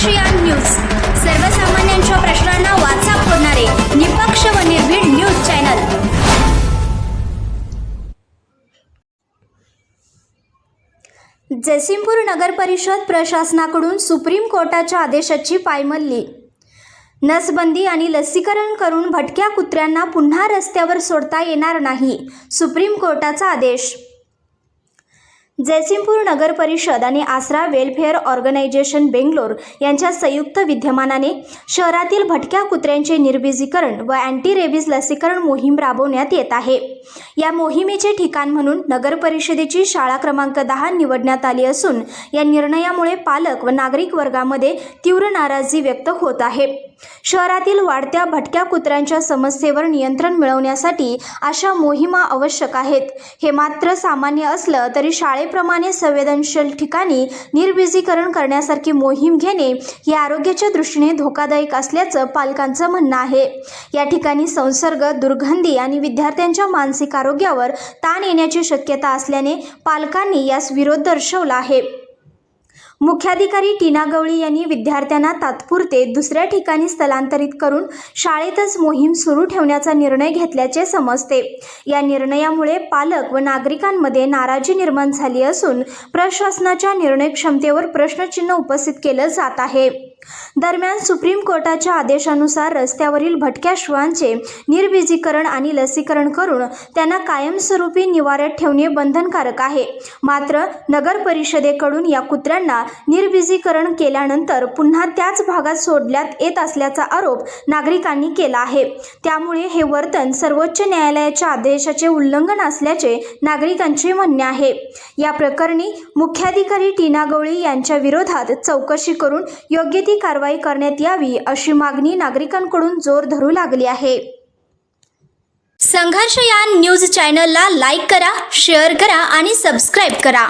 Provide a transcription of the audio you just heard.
ASEAN news. सर्वसामान्यांच्या प्रश्नांना वाचा फोडणारे निपक्ष व निर्भीड न्यूज चॅनल. जसिमपूर नगर परिषद प्रशासनाकडून सुप्रीम कोर्टाच्या आदेशाची पायमल्ली. नसबंदी आणि लसीकरण करून भटक्या कुत्र्यांना पुन्हा रस्त्यावर सोडता येणार नाही सुप्रीम कोर्टाचा आदेश. जयसिंगपूर नगर परिषद आणि आसरा वेलफेअर ऑर्गनायझेशन बेंगलोर यांच्या संयुक्त विद्यमानाने शहरातील भटक्या कुत्र्यांचे निर्बिजीकरण व अँटी रेबीज लसीकरण मोहीम राबवण्यात येत आहे. या मोहिमेचे ठिकाण म्हणून नगर परिषदेची शाळा क्रमांक दहा निवडण्यात आली असून या निर्णयामुळे पालक व नागरिक वर्गामध्ये तीव्र नाराजी व्यक्त होत आहे. शहरातील वाढत्या भटक्या कुत्र्यांच्या समस्येवर नियंत्रण मिळवण्यासाठी अशा मोहिमा आवश्यक आहेत. हे मात्र सामान्य असलं तरी शाळेप्रमाणे संवेदनशील ठिकाणी निर्विजीकरण करण्यासारखी मोहीम घेणे ही आरोग्याच्या दृष्टीने धोकादायक असल्याचं पालकांचं म्हणणं आहे. या ठिकाणी संसर्ग दुर्गंधी आणि विद्यार्थ्यांच्या मानसिक आरोग्यावर ताण येण्याची शक्यता असल्याने पालकांनी यास विरोध दर्शवला आहे. मुख्याधिकारी टीना गवळी यांनी विद्यार्थ्यांना तात्पुरते दुसऱ्या ठिकाणी स्थलांतरित करून शाळेतच मोहीम सुरू ठेवण्याचा निर्णय घेतल्याचे समजते. या निर्णयामुळे पालक व नागरिकांमध्ये नाराजी निर्माण झाली असून प्रशासनाच्या निर्णय क्षमतेवर प्रश्नचिन्ह उपस्थित केलं जात आहे. दरम्यान सुप्रीम कोर्टाच्या आदेशानुसार रस्त्यावरील भटक्या श्वांचे निर्बिजीकरण आणि लसीकरण करून त्यांना कायमस्वरूपी निवाऱ्यात ठेवणे बंधनकारक आहे. मात्र नगर परिषदेकडून या कुत्र्यांना निर्बिजीकरण केल्यानंतर पुन्हा त्याच भागात सोडल्यात येत असल्याचा आरोप नागरिकांनी केला आहे. त्यामुळे हे वर्तन सर्वोच्च न्यायालयाच्या आदेशाचे उल्लंघन असल्याचे नागरिकांचे म्हणणे आहे. या प्रकरणी मुख्याधिकारी टीना गवळी यांच्या विरोधात चौकशी करून योग्य ती कारवाई करण्यात यावी अशी मागणी नागरिकांकडून जोर धरू लागली आहे. संघर्ष या न्यूज चॅनलला लाईक करा शेअर करा आणि सबस्क्राईब करा.